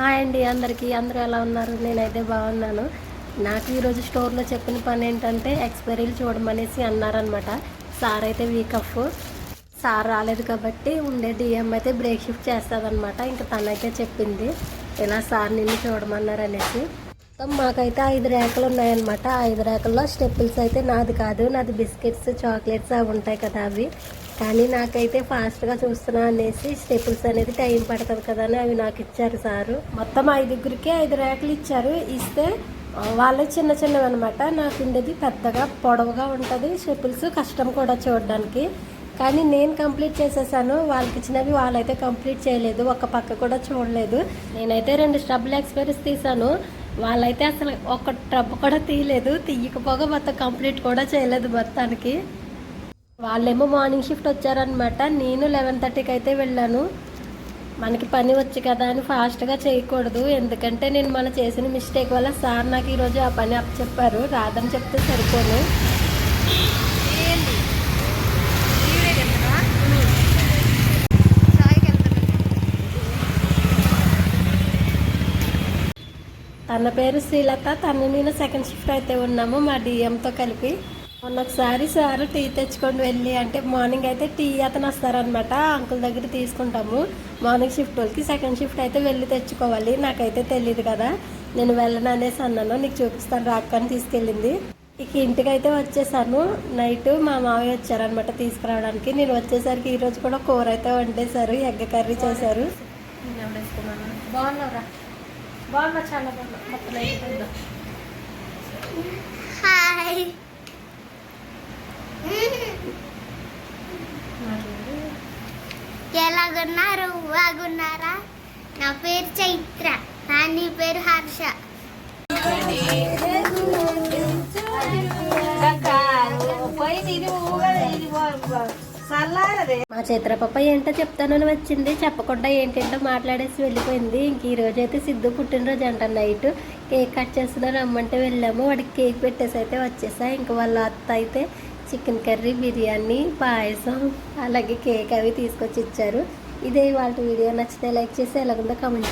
Hi అండి అందరికీ. అందరూ ఎలా ఉన్నారు? నేనైతే బాగున్నాను. నాకు ఈరోజు స్టోర్లో చెప్పిన పని ఏంటంటే ఎక్స్పైరీలు చూడమనేసి అన్నారనమాట సార్ అయితే వీకఫ్ సార్ రాలేదు కాబట్టి ఉండే డిఎం అయితే బ్రేక్ షిఫ్ట్ చేస్తుందన్నమాట. ఇంకా తనైతే చెప్పింది ఇలా సార్ నిన్ను చూడమన్నారు అనేసి మొత్తం మాకైతే ఐదు ర్యాకులు ఉన్నాయన్నమాట. ఐదు ర్యాకుల్లో స్టెప్పుల్స్ అయితే నాది కాదు నాది బిస్కెట్స్ చాక్లెట్స్ అవి ఉంటాయి కదా అవి. కానీ నాకైతే ఫాస్ట్గా చూస్తున్నా అనేసి స్టెపుల్స్ అనేది టైం పడుతుంది కదా అని అవి నాకు ఇచ్చారు సారు. మొత్తం ఐదుగురికి ఐదు ర్యాకులు ఇచ్చారు. ఇస్తే వాళ్ళే చిన్న చిన్నవి అనమాట నాకు ఉండేది పెద్దగా పొడవుగా ఉంటుంది. స్టెపుల్స్ కష్టం కూడా చూడడానికి. కానీ నేను కంప్లీట్ చేసేసాను. వాళ్ళకి ఇచ్చినవి వాళ్ళైతే కంప్లీట్ చేయలేదు. ఒక పక్క కూడా చూడలేదు. నేనైతే రెండు స్టబ్బులు ఎక్స్పీరియన్స్ తీసాను వాళ్ళైతే అసలు ఒక ట్రబ్ కూడా తీయలేదు. తీయకపోగా మొత్తం కంప్లీట్ కూడా చేయలేదు మొత్తానికి. వాళ్ళేమో మార్నింగ్ షిఫ్ట్ వచ్చారనమాట నేను లెవెన్ థర్టీకి అయితే వెళ్ళాను. మనకి పని వచ్చి కదా అని ఫాస్ట్గా చేయకూడదు. ఎందుకంటే నేను మన చేసిన మిస్టేక్ వల్ల సార్ నాకు ఈరోజు ఆ పని అప్పచెప్పారు. రాదని చెప్తే సరిపోను. తన పేరు శ్రీలత తను నేను సెకండ్ షిఫ్ట్ అయితే ఉన్నాము మా డిఎంతో కలిపి. ఒకసారి సార్ టీ తెచ్చుకొని వెళ్ళి అంటే మార్నింగ్ అయితే టీ అతను వస్తారనమాట అంకుల్ దగ్గర తీసుకుంటాము. మార్నింగ్ షిఫ్ట్ వాళ్ళకి సెకండ్ షిఫ్ట్ అయితే వెళ్ళి తెచ్చుకోవాలి నాకైతే తెలియదు కదా. నేను వెళ్ళను అనేసి అన్నాను నీకు చూపిస్తాను రాక్కని తీసుకెళ్ళింది. ఇక ఇంటికి అయితే వచ్చేసాను. నైట్ మా మావయ్య వచ్చారనమాట తీసుకురావడానికి. నేను వచ్చేసరికి ఈరోజు కూడా కూర అయితే వండేశారు ఎగ్గ కర్రీ చేశారు. బాగున్నారా బాగున్నా చాలా బాగున్నా. మొత్తం అయిపోయిందా హాయ్ ఎలాగున్నారు? బాగున్నారా? నా పేరు చైత్ర. నా నీ పేరు హర్ష. మా చిత్ర పప్ప ఏంటో చెప్తానని వచ్చింది. చెప్పకుండా ఏంటంటో మాట్లాడేసి వెళ్ళిపోయింది. ఇంక ఈ రోజు అయితే సిద్ధు పుట్టినరోజు అంట నైట్. కేక్ కట్ చేస్తున్నా రమ్మంటే వెళ్ళాము. వాడికి కేక్ పెట్టేసి అయితే వచ్చేసా. ఇంక వాళ్ళ అత్త అయితే చికెన్ కర్రీ బిర్యానీ పాయసం అలాగే కేక్ అవి తీసుకొచ్చి ఇచ్చారు. ఇదే వాళ్ళ వీడియో. నచ్చితే లైక్ చేసి ఎలాగుందో కమెంట్